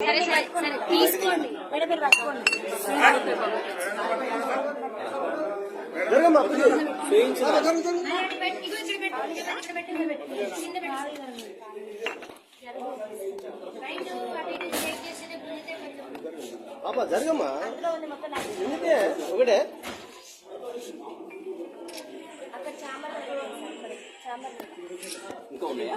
సరే సరే సరే తీసుకోండి. మేడం మీరు పట్టుకోండి. పాప జరగమ్మా. ఎందుకే? ఒకటే. ఇంకా ఉన్నాయా?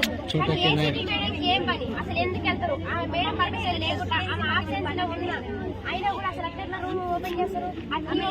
ఫ్యాకల్టీ ఏం పని? అసలు ఎందుకు వెళ్తారు? ఆ మేడం పర్మిషన్ లేకుండా ఆమె ఆబ్సెన్స్లో ఉన్నా అయినా కూడా అసలు ఎక్కడ రూమ్ ఓపెన్ చేస్తారు. అన్ని